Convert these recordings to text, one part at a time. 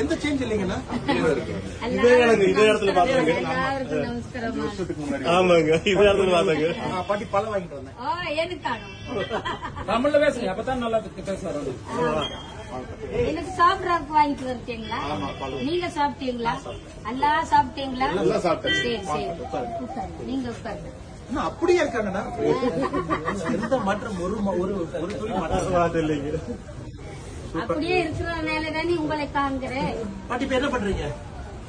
எந்த சேஞ்ச் இல்லைங்கண்ணா? இதே இடங்க இதே இடத்துல பாத்தாங்க எல்லாருக்கும் நமஸ்காரமா. ஆமாங்க இதே இடத்துல பாத்தாங்க ஆ, பாட்டி பழம் வாங்கிட்டு வந்தேன். ஓ எனக்கு காணும் தமிழ்ல பேசுங்க அப்பதான் நல்லா பேசுவாரு எனக்கு சாப்பிடறதுக்கு வாங்கிட்டு வந்துட்டீங்களா நீங்க சாப்பிட்டீங்களா? எல்லாம் சாப்பிட்டீங்களா? சாப்பிட்டேன். சரி. நீங்க உட்காருங்க. அப்படியே இருக்காங்கண்ணா. எந்த மாற்றம் ஒரு ஒரு ஒரு துளி மாற்றம் வார்த்தை இல்லைங்க. அப்படியே இருக்கிறதுனால தானே உங்களை காண்கிறேன் பாட்டி இப்ப என்ன பண்றீங்க?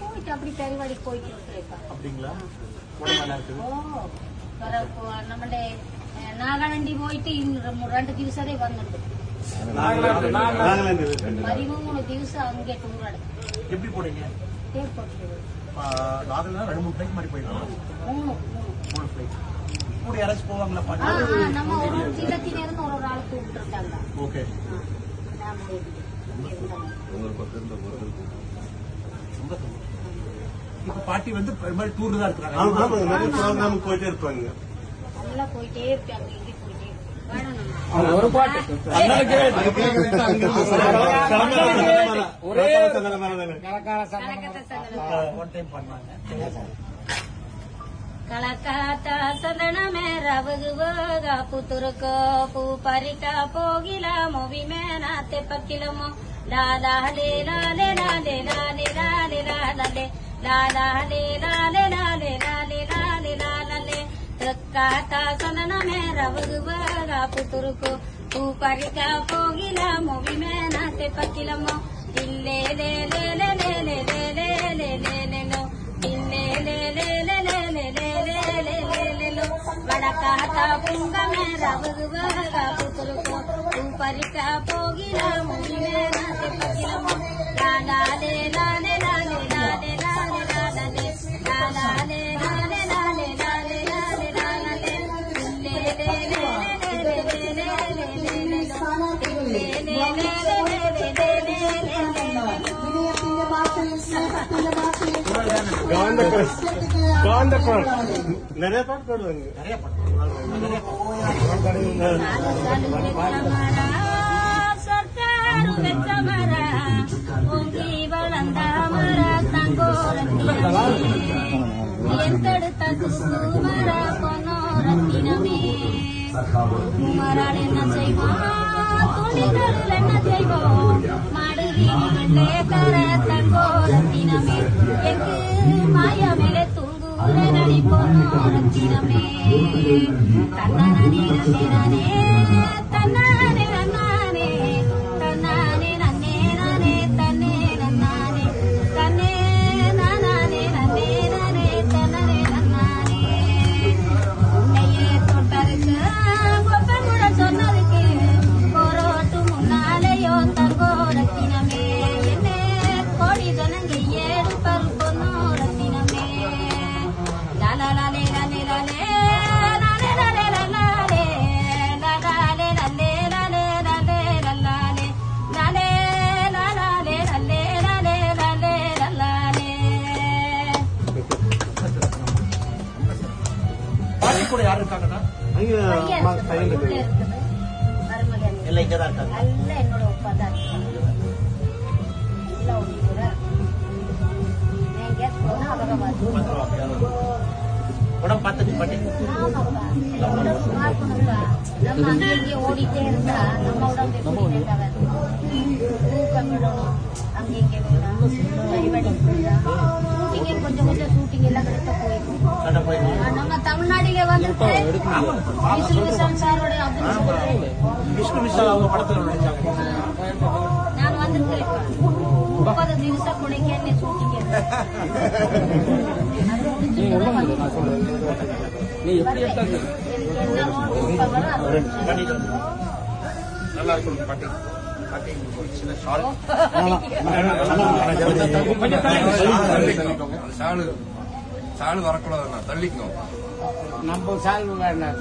போயிட்டு அப்படி கறிவாடி போயிட்டு இருக்கிறேன் அப்படிங்களா? நம்மளே நாகாலாண்டி போயிட்டு இன்னும் ரெண்டு திவசதே வந்துடுது பதிமூணு திவசம் அங்கே தூங்குறாடு எப்படி போறீங்க நம்ம ஒரு சின்னத்தில ஒரு ஒரு ஆள் கூப்பிட்டு இருக்காங்க இப்ப பாட்டி வந்து பெரும்பாலும் டூர் தான் இருக்கிறாங்க. போயிட்டே இருப்பாங்க. ஒரே ஒன் டைம் பண்ணாங்க. களக்காத்தா சந்தனமே ரவகு போகா புத்துருக்கோ பூ பறிக்கா போகிலா மொவி மேனா தெப்பக்கிலமோ லாலா லே லாலே லாலே லாலே லாலே லாலே லாலா லே லாலே லாலே லாலே லாலே லாலே தக்காத்தா சந்தனமே ரவகு போகா புத்துருக்கோ பூ பறிக்கா போகிலா மொவி மேனா தெப்பக்கிலமோ இல்லே லே லே லே లో వడకాత పుంగమే రవగువగా పుతురుకో ఊపరిక పోగిల ముగిలే నాటి పగిలమో లాలాలే లాలే లాలే లాలే లాలే లాలే లాలాలే లాలే లాలే లాలే లాలే లాలే ఇల్లే లే లే లే లే లే లే లే లే లే లో ఇల్లే లే లే లే లే లే காந்தபுரம் காந்தபுரம் நிறைய பாட்டு பாடுவாங்க நிறைய மராடி என்ன செய்வோம் ரத்தினமே எங்கு மாயா மேல தூங்குற நடி போனோம் ரத்தினமே தன்னே தன்னே உங்க கூட யாரு இருக்காங்கன்னா இல்ல இங்கதான் இருக்காங்க. என்னோட ஒப்பா தான் உடம்பு பார்த்துட்டு பாட்டு. ஓடிட்டே கொஞ்சம் கொஞ்சம் ஷூட்டிங் எல்லாம் கிடைத்த விட்டா எடுக்க விஷ்ணு விஷால் அவங்க படத்துல நடிச்சாங்க நான் வந்திருக்கேன் முப்பது நிமிஷம் குடிக்கன்னு தள்ளிக்கும் நம்ம சால்வு வேண்டாம்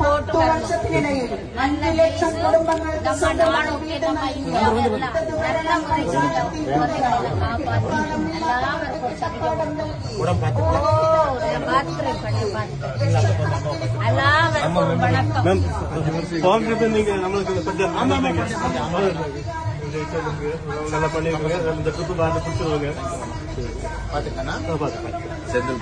പത്ത് വർഷത്തിനിടയിൽ അഞ്ച് ലക്ഷം കുടുംബങ്ങൾക്ക് സ്വന്തമാണ് വീട് എല്ലാവർക്കും കോൺഗ്രസ് നമ്മൾക്ക് இந்தியாவை எல்லாம் நல்லா இந்த ட்ரிப்பு பார்த்து பிடிச்சிருவாங்க பாத்துக்கண்ணா பார்த்து செந்தில்